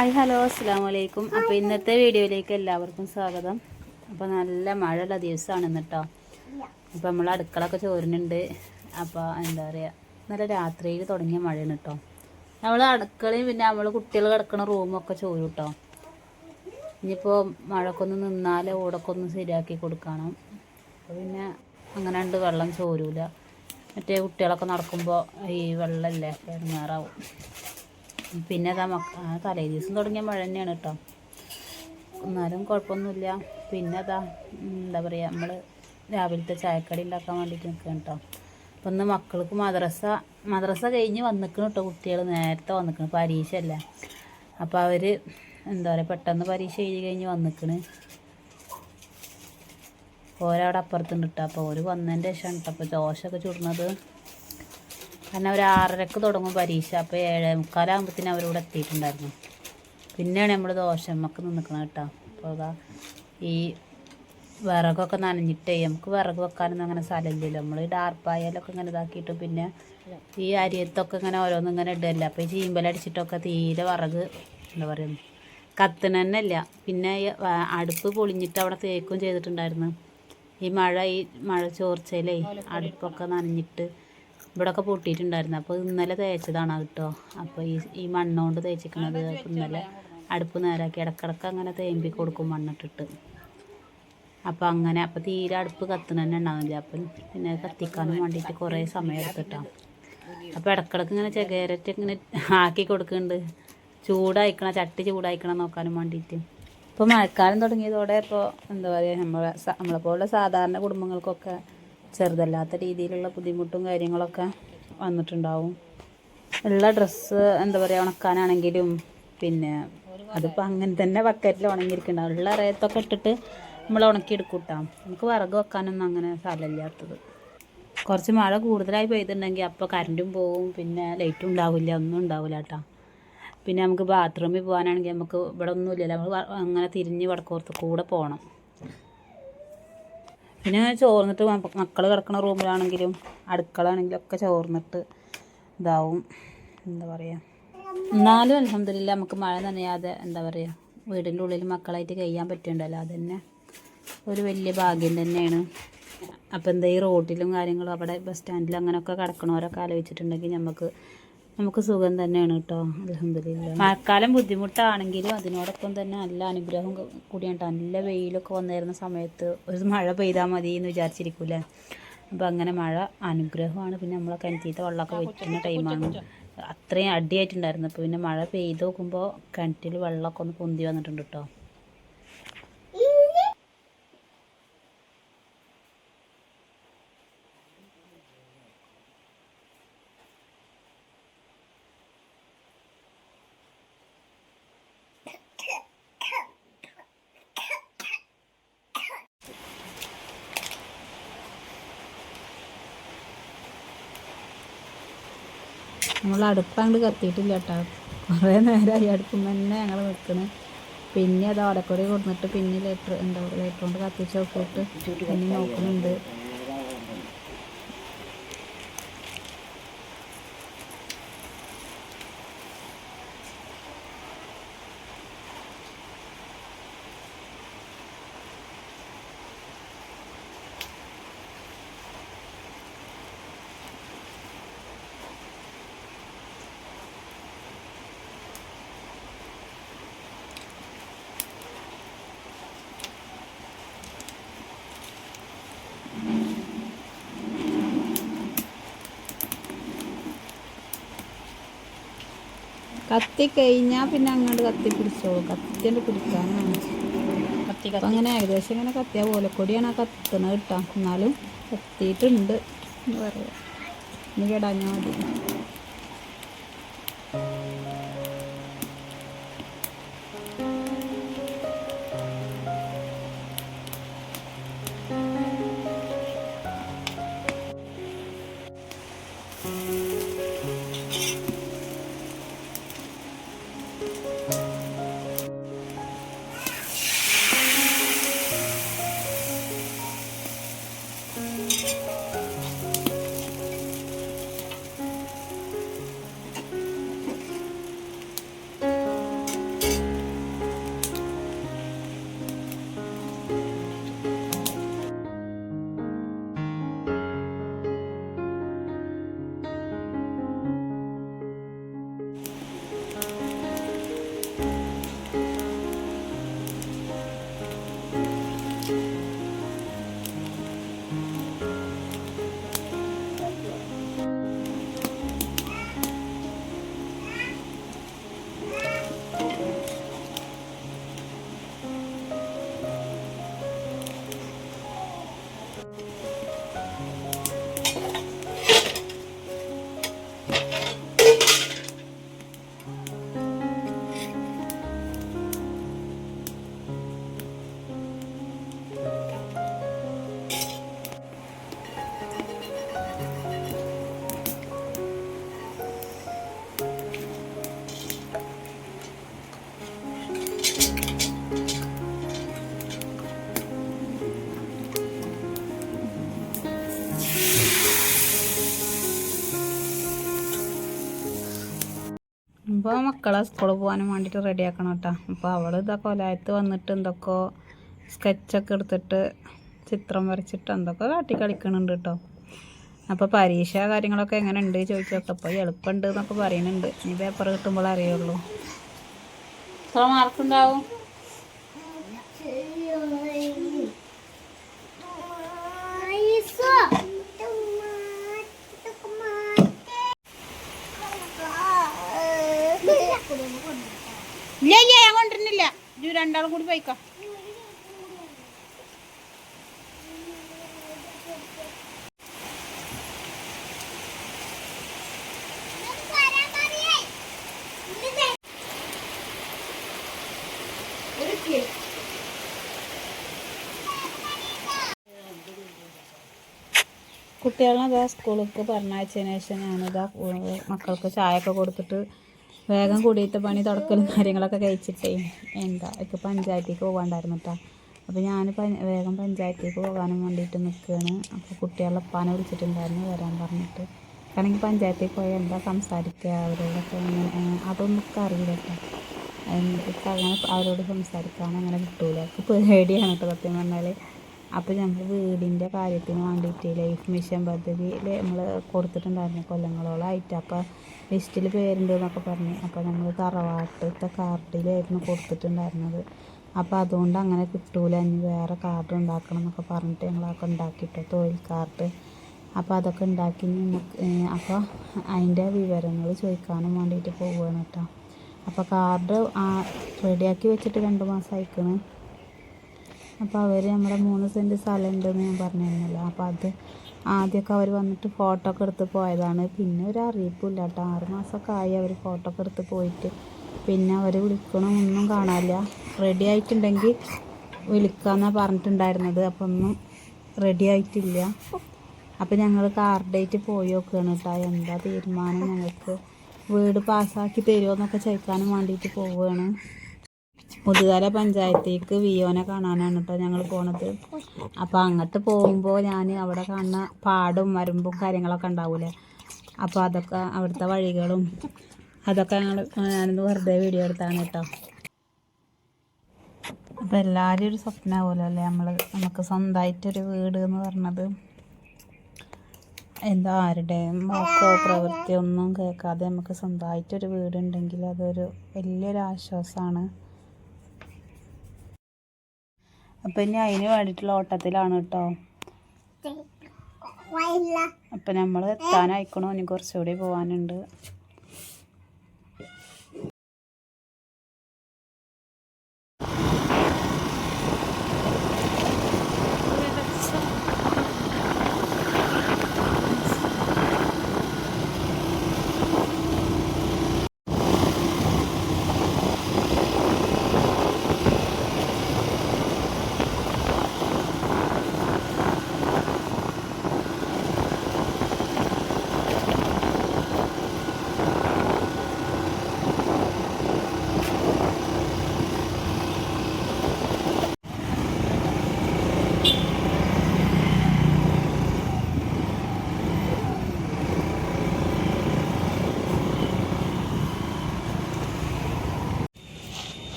Hi hello അസ്സാം വലൈക്കും അപ്പോൾ ഇന്നത്തെ വീഡിയോയിലേക്ക് എല്ലാവർക്കും സ്വാഗതം. അപ്പോൾ നല്ല മഴയുള്ള ദിവസമാണ് കേട്ടോ അപ്പോൾ നമ്മൾ അടുക്കളൊക്കെ ചോരുന്നുണ്ട്. അപ്പോൾ എന്താ പറയുക നല്ല രാത്രിയിൽ തുടങ്ങിയ മഴയാണ് കേട്ടോ നമ്മൾ അടുക്കളയും പിന്നെ നമ്മൾ കുട്ടികൾ കിടക്കുന്ന റൂമൊക്കെ ചോരും കേട്ടോ ഇനിയിപ്പോൾ മഴക്കൊന്ന് നിന്നാൽ ഓടൊക്കെ ഒന്ന് ശരിയാക്കി കൊടുക്കണം. അപ്പോൾ പിന്നെ അങ്ങനെ ഉണ്ട് വെള്ളം ചോരൂല. മറ്റേ കുട്ടികളൊക്കെ നടക്കുമ്പോൾ ഈ വെള്ളമല്ലേ ഇറങ്ങാറാവും. പിന്നെ അതാ മക്ക തലേ ദിവസം തുടങ്ങിയ മഴ തന്നെയാണ് കേട്ടോ എന്നാലും കുഴപ്പമൊന്നുമില്ല. പിന്നെ അതാ എന്താ പറയുക നമ്മൾ രാവിലത്തെ ചായക്കടി ഉണ്ടാക്കാൻ വേണ്ടിയിട്ട് നിൽക്കുക കേട്ടോ അപ്പം ഇന്ന് മക്കൾക്ക് മദ്രസ മദ്രസ കഴിഞ്ഞ് വന്നിക്കണം കേട്ടോ കുട്ടികൾ നേരത്തെ വന്നിക്കണം പരീക്ഷ അല്ലേ അപ്പോൾ അവർ എന്താ പറയുക പെട്ടെന്ന് പരീക്ഷ എഴുതി കഴിഞ്ഞ് വന്നിക്കണ്. ഓരവിടെ അപ്പുറത്തുണ്ട് കേട്ടോ അപ്പോൾ ഒരു വന്നതിന്റെ ശേഷമാണ് കേട്ടോ അപ്പോൾ ദോശയൊക്കെ ചുടുന്നത്. കാരണം ഒരു ആറരക്ക് തുടങ്ങും പരീക്ഷ. അപ്പോൾ ഏഴേ മുക്കാലാകുമ്പോഴത്തേനും അവരിവിടെ എത്തിയിട്ടുണ്ടായിരുന്നു. പിന്നെയാണ് നമ്മൾ ദോശമ്മക്ക് നിൽക്കണം കേട്ടോ. അപ്പോൾ അതാ ഈ വിറകൊക്കെ നനഞ്ഞിട്ടേ നമുക്ക് വിറക് വെക്കാനൊന്നും അങ്ങനെ സ്ഥലമില്ലല്ലോ. നമ്മൾ ഈ ഡാർപ്പായാലൊക്കെ ഇങ്ങനെ ഇതാക്കിയിട്ട് പിന്നെ ഈ അരിയത്തൊക്കെ ഇങ്ങനെ ഓരോന്നും ഇങ്ങനെ ഇടല്ല. അപ്പോൾ ഈ ചീമ്പലടിച്ചിട്ടൊക്കെ തീരെ വിറക് എന്താ പറയുക കത്തണ തന്നെ അല്ല പിന്നെ അടുപ്പ് പൊളിഞ്ഞിട്ട് അവിടെ തേക്കും ചെയ്തിട്ടുണ്ടായിരുന്നു. ഈ മഴ ഈ മഴ ചോർച്ചയിലേ അടുപ്പൊക്കെ നനഞ്ഞിട്ട് ഇവിടെയൊക്കെ പൊട്ടിയിട്ടുണ്ടായിരുന്നു. അപ്പോൾ ഇന്നലെ തേച്ചതാണ് കേട്ടോ അപ്പോൾ ഈ ഈ മണ്ണുകൊണ്ട് തേച്ചിരിക്കുന്നത് ഇന്നലെ അടുപ്പ് നേരാക്കി ഇടക്കിടക്ക് അങ്ങനെ തേമ്പി കൊടുക്കും മണ്ണിട്ടിട്ട്. അപ്പോൾ അങ്ങനെ അപ്പോൾ തീരെ അടുപ്പ് കത്തുന്ന തന്നെ ഉണ്ടാവില്ല അപ്പം പിന്നെ കത്തിക്കാനും വേണ്ടിയിട്ട് കുറേ സമയം എടുത്തിട്ടാണ് അപ്പോൾ ഇടക്കിടക്ക് ഇങ്ങനെ ചെകേരറ്റ് ഇങ്ങനെ ആക്കി കൊടുക്കുന്നുണ്ട് ചൂടായിക്കണം ചട്ടി ചൂടായിക്കണം നോക്കാനും വേണ്ടിയിട്ട് ഇപ്പോൾ മഴക്കാലം തുടങ്ങിയതോടെ ഇപ്പോൾ എന്താ പറയുക നമ്മളെ നമ്മളെ പോലുള്ള സാധാരണ കുടുംബങ്ങൾക്കൊക്കെ ചെറുതല്ലാത്ത രീതിയിലുള്ള ബുദ്ധിമുട്ടും കാര്യങ്ങളൊക്കെ വന്നിട്ടുണ്ടാവും. ഉള്ള ഡ്രസ്സ് എന്താ പറയുക ഉണക്കാനാണെങ്കിലും പിന്നെ അതിപ്പോൾ അങ്ങനെ തന്നെ ബക്കറ്റിൽ ഉണങ്ങിയിരിക്കുന്നുണ്ടാവും ഉള്ള റേത്തൊക്കെ ഇട്ടിട്ട് നമ്മൾ ഉണക്കിയെടുക്കും കേട്ടോ നമുക്ക് വിറക് വെക്കാനൊന്നും അങ്ങനെ സ്ഥലമില്ലാത്തത്. കുറച്ച് മഴ കൂടുതലായി പെയ്തിട്ടുണ്ടെങ്കിൽ അപ്പോൾ കറണ്ടും പോവും പിന്നെ ലൈറ്റും ഉണ്ടാവില്ല ഒന്നും ഉണ്ടാവില്ല കേട്ടോ പിന്നെ നമുക്ക് ബാത്റൂമിൽ പോകാനാണെങ്കിൽ നമുക്ക് ഇവിടെ ഒന്നുമില്ലല്ലോ. നമ്മൾ അങ്ങനെ തിരിഞ്ഞ് വടക്കോർത്ത് കൂടെ പോകണം പിന്നെ ചോർന്നിട്ട് മക്കൾ കിടക്കുന്ന റൂമിലാണെങ്കിലും അടുക്കളാണെങ്കിലും ഒക്കെ ചോർന്നിട്ട് ഇതാവും. എന്താ പറയുക എന്നാലും അലഹമില്ല നമുക്ക് മഴ നനയാതെ എന്താ പറയുക വീടിന്റെ ഉള്ളിൽ മക്കളായിട്ട് കഴിയാൻ പറ്റുന്നുണ്ടല്ലോ. അതന്നെ ഒരു വലിയ ഭാഗ്യം തന്നെയാണ്. അപ്പോൾ എന്താ ഈ റോട്ടിലും കാര്യങ്ങളും അവിടെ ബസ് സ്റ്റാൻഡിലും അങ്ങനെയൊക്കെ കിടക്കണവരൊക്കെ ആലോചിച്ചിട്ടുണ്ടെങ്കിൽ നമുക്ക് നമുക്ക് സുഖം തന്നെയാണ് കേട്ടോ അലഹമില്ല മഴക്കാലം ബുദ്ധിമുട്ടാണെങ്കിലും അതിനോടൊപ്പം തന്നെ നല്ല അനുഗ്രഹം കൂടിയാണ് നല്ല വെയിലൊക്കെ വന്നിരുന്ന സമയത്ത് ഒരു മഴ പെയ്താൽ മതി എന്ന് വിചാരിച്ചിരിക്കൂലേ അപ്പോൾ അങ്ങനെ മഴ അനുഗ്രഹമാണ്. പിന്നെ നമ്മളെ കിണറ്റീത്തെ വെള്ളമൊക്കെ വെക്കുന്ന ടൈമാണ്. അത്രയും അടിയായിട്ടുണ്ടായിരുന്നു. അപ്പോൾ പിന്നെ മഴ പെയ്ത് നോക്കുമ്പോൾ കിണറ്റിൽ വെള്ളമൊക്കെ ഒന്ന് പൊന്തി വന്നിട്ടുണ്ട് കേട്ടോ. നമ്മൾ അടുപ്പങ്ങോട്ട് കത്തിയിട്ടില്ല കേട്ടോ. കുറേ നേരമായി അടുപ്പം തന്നെ ഞങ്ങൾ വെക്കണേ. പിന്നെ അത് ഓടക്കൊടി കൊടുത്തിട്ട് പിന്നെ ലൈറ്റർ എന്താ ലെറ്റർ കൊണ്ട് കത്തിച്ച് നോക്കിയിട്ട് പിന്നെ നോക്കുന്നുണ്ട് കത്തി കഴിഞ്ഞാൽ പിന്നെ അങ്ങോട്ട് കത്തി പിടിച്ചോളൂ കത്തിന്റെ പിടിക്കാനാണ് അപ്പം അങ്ങനെ ഏകദേശം ഇങ്ങനെ കത്തിയ. ഓലക്കൊടിയാണ് ആ കത്തുന്നത് കിട്ടാം. എന്നാലും കത്തിയിട്ടുണ്ട് എന്ന് പറയാം. ഇനി കേടാഞ്ഞാൽ മതി. ഇപ്പോൾ മക്കളെ സ്കൂളിൽ പോകാനും വേണ്ടിയിട്ട് റെഡിയാക്കണം കേട്ടോ അപ്പോൾ അവൾ ഇതാ കൊലായത്ത് വന്നിട്ട് എന്തൊക്കെ സ്കെച്ചൊക്കെ എടുത്തിട്ട് ചിത്രം വരച്ചിട്ട് എന്തൊക്കെ കാട്ടി കളിക്കണുണ്ട് കേട്ടോ അപ്പോൾ പരീക്ഷ കാര്യങ്ങളൊക്കെ എങ്ങനെ ഉണ്ട് ചോദിച്ചോക്കെ അപ്പോൾ എളുപ്പമുണ്ട് എന്നൊക്കെ പറയുന്നുണ്ട്. ഇനി പേപ്പർ കിട്ടുമ്പോൾ അറിയുള്ളൂ. എത്ര മാർക്ക് ഉണ്ടാവും? ഇല്ല ഇല്ല ഞാൻ കൊണ്ടിരുന്നില്ല ഇജ്ജ് രണ്ടാളും കൂടി പോയിക്കോ. കുട്ടികളെ അതാ സ്കൂളിലേക്ക് പറഞ്ഞയച്ചതിന് ശേഷം ഞാനിതാ മക്കൾക്ക് ചായ ഒക്കെ കൊടുത്തിട്ട് വേഗം കൂടിയിട്ട് പണി തുടക്കലും കാര്യങ്ങളൊക്കെ കഴിച്ചിട്ടേ എന്താ ഇപ്പം പഞ്ചായത്തേക്ക് പോകാണ്ടായിരുന്നു കേട്ടോ അപ്പോൾ ഞാൻ വേഗം പഞ്ചായത്തേക്ക് പോകാനും വേണ്ടിയിട്ട് നിൽക്കുകയാണ് അപ്പോൾ കുട്ടികളെ ഉപ്പാനെ വിളിച്ചിട്ടുണ്ടായിരുന്നു വരാൻ പറഞ്ഞിട്ട്. കാരണം പഞ്ചായത്തിൽ പോയാൽ എന്താ സംസാരിക്കുക അവരോടൊക്കെ അങ്ങനെ അതൊന്നും അറിയില്ല കേട്ടോ എനിക്ക് അങ്ങനെ അവരോട് സംസാരിക്കാൻ അങ്ങനെ കിട്ടൂല. എനിക്ക് പേടിയാണ് കേട്ടോ സത്യം പറഞ്ഞാൽ അപ്പോൾ ഞങ്ങൾ വീടിന്റെ കാര്യത്തിന് വേണ്ടിയിട്ട് ലൈഫ് മിഷൻ പദ്ധതിയിൽ നമ്മൾ കൊടുത്തിട്ടുണ്ടായിരുന്നു കൊല്ലങ്ങളോളായിട്ട്. അപ്പോൾ ലിസ്റ്റിൽ പേരുണ്ട് എന്നൊക്കെ പറഞ്ഞ്. അപ്പോൾ നമ്മൾ തറവാട്ടത്തെ കാർഡിലായിരുന്നു കൊടുത്തിട്ടുണ്ടായിരുന്നത്. അപ്പോൾ അതുകൊണ്ട് അങ്ങനെ കിട്ടൂല. ഇനി വേറെ കാർഡ് ഉണ്ടാക്കണം എന്നൊക്കെ പറഞ്ഞിട്ട് ഞങ്ങളൊക്കെ ഉണ്ടാക്കിയിട്ട് തൊഴിൽ കാർഡ് അപ്പോൾ അതൊക്കെ ഉണ്ടാക്കി അപ്പോൾ അതിന്റെ വിവരങ്ങൾ ചോദിക്കാനും വേണ്ടിയിട്ട് പോവുകയാണ് കേട്ടോ. അപ്പോൾ കാർഡ് റെഡിയാക്കി വെച്ചിട്ട് രണ്ട് മാസം അയക്കണ് അപ്പോൾ അവർ നമ്മുടെ മൂന്ന് സെന്റ് സ്ഥലം ഉണ്ടെന്ന് ഞാൻ പറഞ്ഞിരുന്നല്ലോ. അപ്പോൾ അത് ആദ്യമൊക്കെ അവർ വന്നിട്ട് ഫോട്ടോ ഒക്കെ എടുത്ത് പോയതാണ്. പിന്നെ ഒരു അറിയിപ്പില്ല കേട്ടോ. ആറ് മാസമൊക്കെ ആയി അവർ ഫോട്ടോ ഒക്കെ എടുത്ത് പോയിട്ട്. പിന്നെ അവർ വിളിക്കണമൊന്നും കാണാനില്ല. റെഡി ആയിട്ടുണ്ടെങ്കിൽ വിളിക്കാമെന്നാണ് പറഞ്ഞിട്ടുണ്ടായിരുന്നത്. അപ്പോൾ ഒന്നും റെഡി ആയിട്ടില്ല. അപ്പോൾ ഞങ്ങൾ കാർഡേറ്റ് പോയി നോക്കുകയാണ് കേട്ടോ. എന്താ തീരുമാനം ഞങ്ങൾക്ക്? വീട് പാസ്സാക്കി തരുമോ എന്നൊക്കെ ചോദിക്കാനും വേണ്ടിയിട്ട് പോവുകയാണ്. മുതുകാല പഞ്ചായത്തേക്ക് വിയോനെ കാണാനാണ് കേട്ടോ ഞങ്ങൾ പോണത്. അപ്പോൾ അങ്ങോട്ട് പോകുമ്പോൾ ഞാൻ അവിടെ കാണുന്ന പാടും വരമ്പും കാര്യങ്ങളൊക്കെ ഉണ്ടാവൂലേ? അപ്പോൾ അതൊക്കെ അവിടുത്തെ വഴികളും അതൊക്കെ ഞങ്ങൾ ഞാനൊന്ന് വെറുതെ വീഡിയോ എടുത്താണ് കേട്ടോ അപ്പോൾ എല്ലാവരും ഒരു സ്വപ്നമാവുമല്ലോ അല്ലേ? നമ്മൾ നമുക്ക് സ്വന്തമായിട്ടൊരു വീട് എന്ന് പറഞ്ഞത് എന്താ ആരുടെയും വാക്കോ പ്രവൃത്തിയൊന്നും കേൾക്കാതെ നമുക്ക് സ്വന്തമായിട്ടൊരു വീടുണ്ടെങ്കിൽ അതൊരു വലിയൊരു ആശ്വാസമാണ് അപ്പം ഇനി അതിന് വേണ്ടിയിട്ടുള്ള ഓട്ടത്തിലാണ് കേട്ടോ അപ്പം നമ്മൾ എത്താനായിക്കണോ. ഇനി കുറച്ചുകൂടി പോകാനുണ്ട്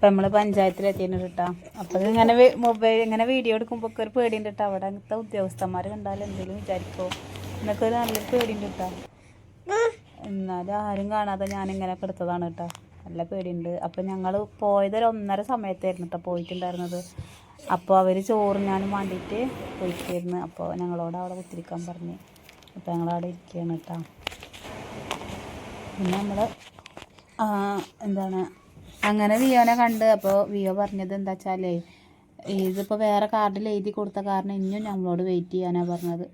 ഇപ്പം നമ്മൾ പഞ്ചായത്തിലെത്തിയിട്ടുണ്ട് കേട്ടോ അപ്പം ഇങ്ങനെ മൊബൈൽ ഇങ്ങനെ വീഡിയോ എടുക്കുമ്പോൾ ഒക്കെ ഒരു പേടിയുണ്ട് കേട്ടോ അവിടെ അങ്ങനത്തെ ഉദ്യോഗസ്ഥന്മാർ കണ്ടാൽ എന്തെങ്കിലും വിചാരിക്കുമോ എന്നൊക്കെ ഒരു നല്ലൊരു ഉണ്ട് കേട്ടോ എന്നാലും ആരും കാണാതെ ഞാനിങ്ങനെ കെടുത്തതാണ് കേട്ടോ നല്ല പേടിയുണ്ട്. അപ്പം ഞങ്ങൾ പോയത് ഒരു ഒന്നര സമയത്തായിരുന്നു കേട്ടോ പോയിട്ടുണ്ടായിരുന്നത്. അപ്പോൾ അവർ ചോറിനാനും വേണ്ടിയിട്ട് പോയിട്ടായിരുന്നു. അപ്പോൾ ഞങ്ങളോട് അവിടെ ഒത്തിരിക്കാൻ പറഞ്ഞ്. അപ്പോൾ ഞങ്ങളവിടെ ഇരിക്കുകയാണ് കേട്ടോ പിന്നെ നമ്മൾ എന്താണ് അങ്ങനെ വിയോനെ കണ്ട് അപ്പോൾ വിയോ പറഞ്ഞത് എന്താ വെച്ചാലേ ഇതിപ്പോൾ വേറെ കാർഡിൽ എഴുതി കൊടുത്ത കാരണം ഇനിയും ഞങ്ങളോട് വെയിറ്റ് ചെയ്യാനാണ് പറഞ്ഞത്.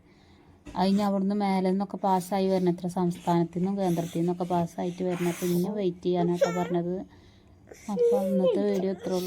അതിന് അവിടുന്ന് മേലെ നിന്നൊക്കെ പാസ്സായി വരണം. എത്ര സംസ്ഥാനത്തു നിന്നും കേന്ദ്രത്തിൽ നിന്നൊക്കെ പാസ്സായിട്ട് വരണം. അപ്പോൾ ഇനിയും വെയിറ്റ് ചെയ്യാനൊക്കെ പറഞ്ഞത്. അപ്പോൾ ഇന്നത്തെ വീഡിയോ ഇത്രേ